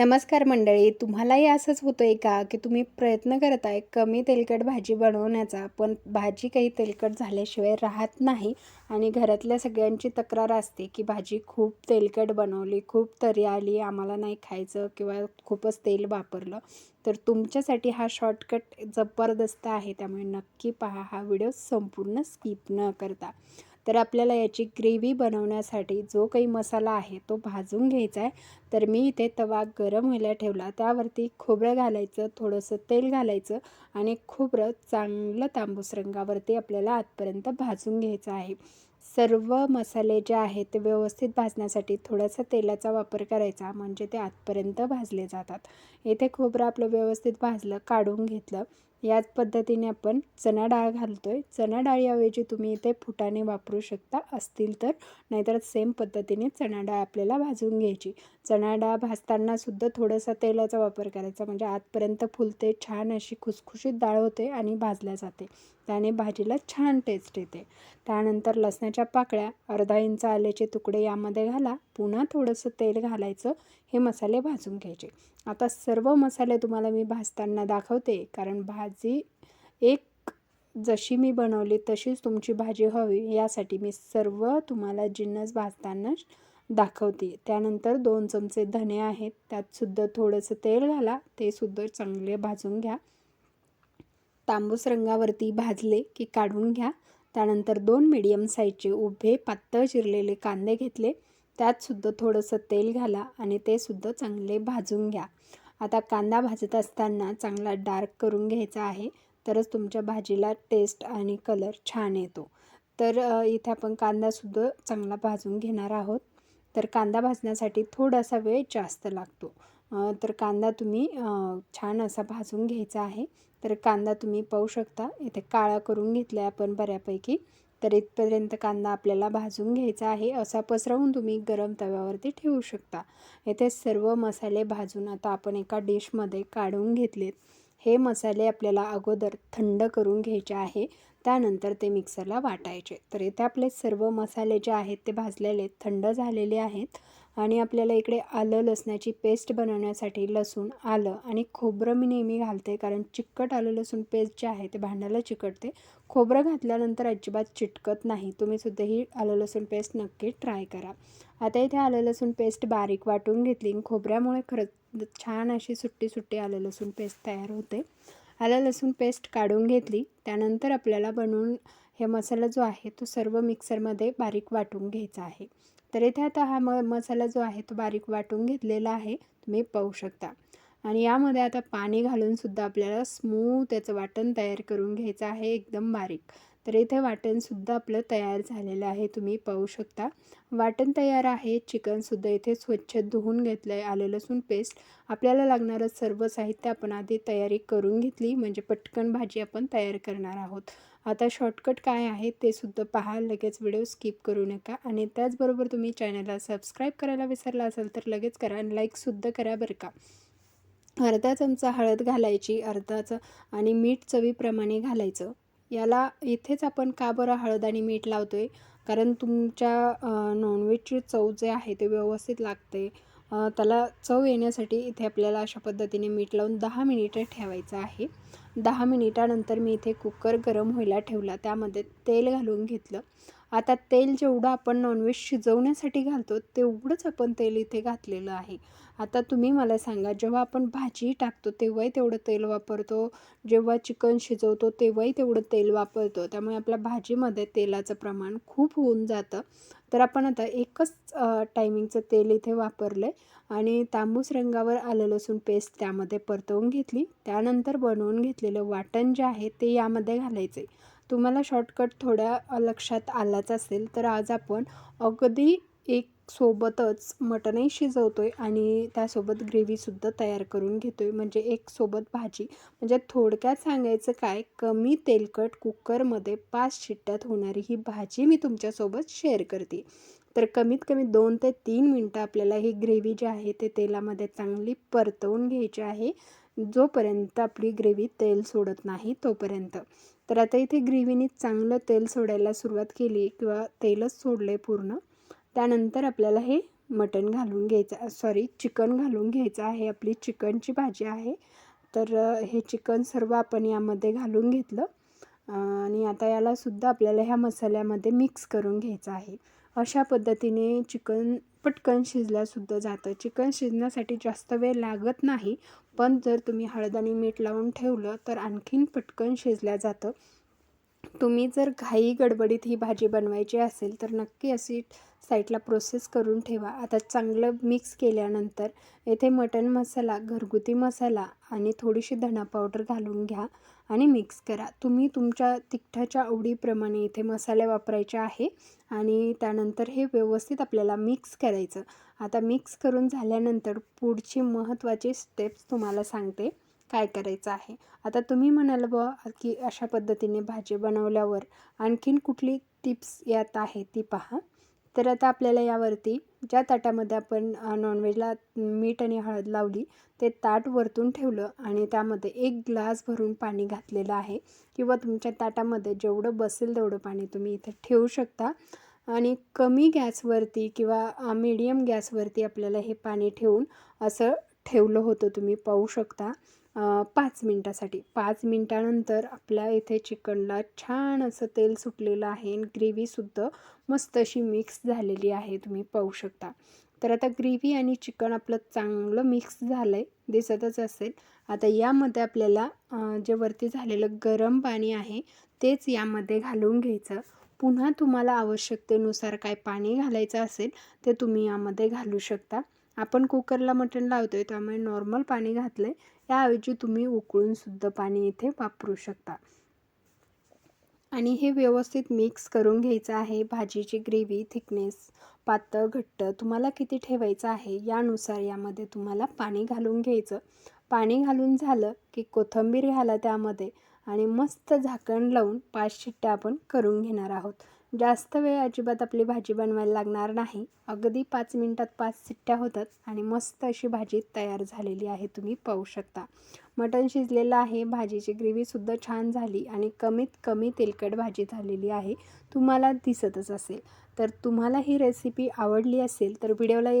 नमस्कार मंडळी तुम्हालाही असंच होतं आहे का की तुम्ही प्रयत्न करत आहे कमी तेलकट भाजी बनवण्याचा पण भाजी काही तेलकट झाल्याशिवाय राहत नाही आणि घरातल्या सगळ्यांची तक्रार असते की भाजी खूप तेलकट बनवली खूप तरी आली आम्हाला नाही खायचं किंवा खूपच तेल वापरलं. तर तुमच्यासाठी हा शॉर्टकट जबरदस्त आहे त्यामुळे नक्की पहा हा व्हिडिओ संपूर्ण स्किप न करता. तर आपल्याला याची ग्रेव्ही बनवण्यासाठी जो काही मसाला आहे तो भाजून घ्यायचा आहे. तर मी इथे तवा गरम व्हायला ठेवला. त्यावरती खोबरं घालायचं थोडंसं तेल घालायचं आणि खोबरं चांगलं तांबूस रंगावरती आपल्याला आतपर्यंत भाजून घ्यायचं आहे. सर्व मसाले जे आहेत ते व्यवस्थित भाजण्यासाठी थोडासा तेलाचा वापर करायचा म्हणजे ते आतपर्यंत भाजले जातात. इथे खोबरं आपलं व्यवस्थित भाजलं काढून घेतलं. याच पद्धतीने आपण चणा डाळ घालतो आहे चणा डाळीऐवजी तुम्ही इथे फुटाणे वापरू शकता असतील तर. नाहीतर सेम पद्धतीने चणा डाळ आपल्याला भाजून घ्यायची. चणा डाळ भाजतानासुद्धा थोडंसं थोडासा तेलाचा वापर करायचा म्हणजे आतपर्यंत फुलते छान अशी खुसखुशीत डाळ होते आणि भाजल्या जाते. त्याने भाजीला छान टेस्ट येते. त्यानंतर लसणाच्या पाकळ्या अर्धा इंच आल्याचे तुकडे यामध्ये घाला. पुन्हा थोडंसं तेल घालायचं. हे मसाले भाजून घ्यायचे. आता सर्व मसाले तुम्हाला मी भाजताना दाखवते. कारण भाजी एक जशी मी बनवली तशीच तुमची भाजी हवी. यासाठी मी सर्व तुम्हाला जिन्नस भाजताना दाखवते. त्यानंतर दोन चमचे धने आहेत. त्यातसुद्धा थोडंसं तेल घाला. ते सुद्धा चांगले भाजून घ्या. तांबूस रंगावरती भाजले की काढून घ्या. त्यानंतर दोन मीडियम साईजचे उभे पातळ चिरलेले कांदे घेतले. त्यातसुद्धा थोडंसं तेल घाला आणि ते सुद्धा चांगले भाजून घ्या. आता कांदा भाजत असताना चांगला डार्क करून घ्यायचा आहे. तरच तुमच्या भाजीला टेस्ट आणि कलर छान येतो. तर इथे आपण कांदासुद्धा चांगला भाजून घेणार आहोत. तर कांदा भाजण्यासाठी थोडासा वेळ जास्त लागतो. तर कांदा तुम्ही छान असा भाजून घ्यायचा आहे. तर कांदा तुम्ही पाहू शकता. इथे काळा करून घेतला आहे आपण बऱ्यापैकी. तर इथपर्यंत कांदा आपल्याला भाजून घ्यायचा आहे. असा पसरवून तुम्ही गरम तव्यावरती ठेवू शकता. येथे सर्व मसाले भाजून आता आपण एका डिशमध्ये काढून घेतलेत. हे मसाले आपल्याला अगोदर थंड करून घ्यायचे आहे. त्यानंतर ते मिक्सरला वाटायचे. तर इथे आपले सर्व मसाले जे आहेत ते भाजलेले थंड झालेले आहेत. आणि आपल्याला इकडे आलं लसणाची पेस्ट बनवण्यासाठी लसूण आलं आणि खोबरं मी नेहमी घालते कारण चिकट आलं लसूण पेस्ट जे आहे ते भांड्याला चिकटते. खोबरं घातल्यानंतर अजिबात चिटकत नाही. तुम्ही सुद्धा ही आलं लसूण पेस्ट नक्की ट्राय करा. आता इथे आलं लसूण पेस्ट बारीक वाटून घेतली खोबऱ्यामुळे खरंच छान अशी सुट्टी सुट्टी आलं लसूण पेस्ट तयार होते. आलं लसूण पेस्ट काढून घेतली. त्यानंतर आपल्याला बनवून हे मसाला जो आहे तो सर्व मिक्सरमध्ये बारीक वाटून घ्यायचा आहे. तर इथे आता हा म मसाला जो आहे तो बारीक वाटून घेतलेला आहे. तुम्ही पाहू शकता. आणि यामध्ये आता पाणी घालूनसुद्धा आपल्याला स्मूथ त्याचं वाटण तयार करून घ्यायचं आहे एकदम बारीक. तर इथे वाटणसुद्धा आपलं तयार झालेलं आहे तुम्ही पाहू शकता. वाटण तयार आहे चिकनसुद्धा इथे स्वच्छ धुवून घेतलं आहे आले लसूण पेस्ट आपल्याला लागणारं सर्व साहित्य आपण आधी तयारी करून घेतली म्हणजे पटकन भाजी आपण तयार करणार आहोत. आता शॉर्टकट काय आहे ते सुद्धा पहा. लगेच व्हिडिओ स्किप करू नका. आणि त्याचबरोबर तुम्ही चॅनलला सबस्क्राईब करायला विसरला असाल तर लगेच करा आणि लाईकसुद्धा करा बरं का. अर्धा चमचा हळद घालायची अर्धाचं आणि मीठ चवीप्रमाणे घालायचं. याला इथेच आपण का बरं हळद आणि मीठ लावतो आहे कारण तुमच्या नॉनव्हेजची चव जे आहे ते व्यवस्थित लागते. त्याला चव येण्यासाठी इथे आपल्याला अशा पद्धतीने मीठ लावून दहा मिनिटं ठेवायचं आहे. दहा मिनिटानंतर मी इथे कुकर गरम व्हायला ठेवला. त्यामध्ये तेल घालून घेतलं. आता तेल जेवढं आपण नॉनव्हेज शिजवण्यासाठी घालतो तेवढंच आपण तेल इथे घातलेलं आहे. आता तुम्ही मला सांगा जेव्हा आपण भाजी टाकतो तेव्हाही तेवढं तेल वापरतो. जेव्हा चिकन शिजवतो तेव्हाही तेवढं तेल वापरतो. त्यामुळे आपल्या भाजीमध्ये तेलाचं प्रमाण खूप होऊन जातं. तर आपण आता एकच टायमिंगचं तेल इथे वापरलं आहे आणि तांबूस रंगावर आलं लसूण पेस्ट त्यामध्ये परतवून घेतली. त्यानंतर बनवून घेतलेलं वाटण जे आहे ते यामध्ये घालायचे तुम्हाला शॉर्टकट थोड्या लक्षात आलाच असेल तर आज आपण अगदी एक सोबतच मटणही शिजवतो आहे आणि त्यासोबत ग्रेव्हीसुद्धा तयार करून घेतो आहे म्हणजे एक सोबत भाजी. म्हणजे थोडक्यात सांगायचं काय कमी तेलकट कुकरमध्ये पाच शिट्ट्यात होणारी ही भाजी मी तुमच्यासोबत शेअर करते. तर कमीत कमी दोन ते तीन मिनटं आपल्याला ही ग्रेव्ही जी आहे ते तेलामध्ये चांगली परतवून घ्यायची आहे. जोपर्यंत आपली ग्रेव्ही तेल सोडत नाही तोपर्यंत. तर आता इथे ग्रेव्हीने चांगलं तेल सोडायला सुरुवात केली किंवा तेलच सोडलं आहे पूर्ण. त्यानंतर आपल्याला हे मटण घालून घ्यायचं सॉरी चिकन घालून घ्यायचं आहे. आपली चिकनची भाजी आहे. तर हे चिकन सर्व आपण यामध्ये घालून घेतलं. आणि आता यालासुद्धा आपल्याला ह्या मसाल्यामध्ये मिक्स करून घ्यायचं आहे. अशा पद्धतीने चिकन पटकन शिजल्यासुद्धा जातं. चिकन शिजण्यासाठी जास्त वेळ लागत नाही. पण जर तुम्ही हळद आणि मीठ लावून ठेवलं तर आणखीन पटकन शिजल्या जातं. तुम्ही जर घाई गडबडीत ही भाजी बनवायची असेल तर नक्की अशी साईडला प्रोसेस करून ठेवा. आता चांगलं मिक्स केल्यानंतर येथे मटण मसाला घरगुती मसाला आणि थोडीशी धणा पावडर घालून घ्या आणि मिक्स करा. तुम्ही तुमच्या तिखटाच्या आवडीप्रमाणे इथे मसाले वापरायचे आहे आणि त्यानंतर हे व्यवस्थित आपल्याला मिक्स करायचं. आता मिक्स करून झाल्यानंतर पुढची महत्त्वाची स्टेप्स तुम्हाला सांगते. काय करायचं आहे? आता तुम्ही म्हणाल बुवा की अशा पद्धतीने भाजी बनवल्यावर आणखीन कुठली टिप्स यात आहे ती पहा. तर आता आपल्याला यावरती ज्या ताटामध्ये आपण नॉनव्हेजला मीठ आणि हळद लावली ते ताट वरतून ठेवलं आणि त्यामध्ये एक ग्लास भरून पाणी घातलेलं आहे किंवा तुमच्या ताटामध्ये जेवढं बसेल तेवढं पाणी तुम्ही इथे ठेवू शकता. आणि कमी गॅसवरती किंवा मीडियम गॅसवरती आपल्याला हे पाणी ठेवून असं ठेवलं होतं तुम्ही पाहू शकता. पाच मिनटासाठी. पाच मिनटानंतर आपल्या इथे चिकनला छान असं तेल सुटलेलं आहे आणि ग्रेव्हीसुद्धा मस्त अशी मिक्स झालेली आहे तुम्ही पाहू शकता. तर आता ग्रेव्ही आणि चिकन आपलं चांगलं मिक्स झालं आहे दिसतच असेल. आता यामध्ये आपल्याला जे वरती झालेलं गरम पाणी आहे तेच यामध्ये घालून घ्यायचं. पुन्हा तुम्हाला आवश्यकतेनुसार काय पाणी घालायचं असेल ते तुम्ही यामध्ये घालू शकता. आपण कुकरला मटण लावतो आहे त्यामुळे नॉर्मल पाणी घातलं आहे याऐवजी तुम्ही उकळूनसुद्धा पाणी इथे वापरू शकता. आणि हे व्यवस्थित मिक्स करून घ्यायचं आहे. भाजीची ग्रेव्ही थिकनेस पातळ घट्ट तुम्हाला किती ठेवायचं आहे यानुसार यामध्ये तुम्हाला पाणी घालून घ्यायचं. पाणी घालून झालं की कोथिंबीर घाला त्यामध्ये आणि मस्त झाकण लावून पाच शिट्ट्या आपण करून घेणार आहोत. जास्त वेळ अजिबात आपली भाजी बनवायला लागणार नाही. अगदी पाच मिनटात पाच सिट्ट्या होतात आणि मस्त अशी भाजी तयार झालेली आहे तुम्ही पाहू शकता. मटण शिजलेलं आहे भाजीची ग्रेव्हीसुद्धा छान झाली आणि कमीत कमी तेलकट भाजी झालेली आहे. तुम्हाला दिसतच असेल. तर तुम्हाला ही रेसिपी आवडली असेल तर व्हिडिओला एक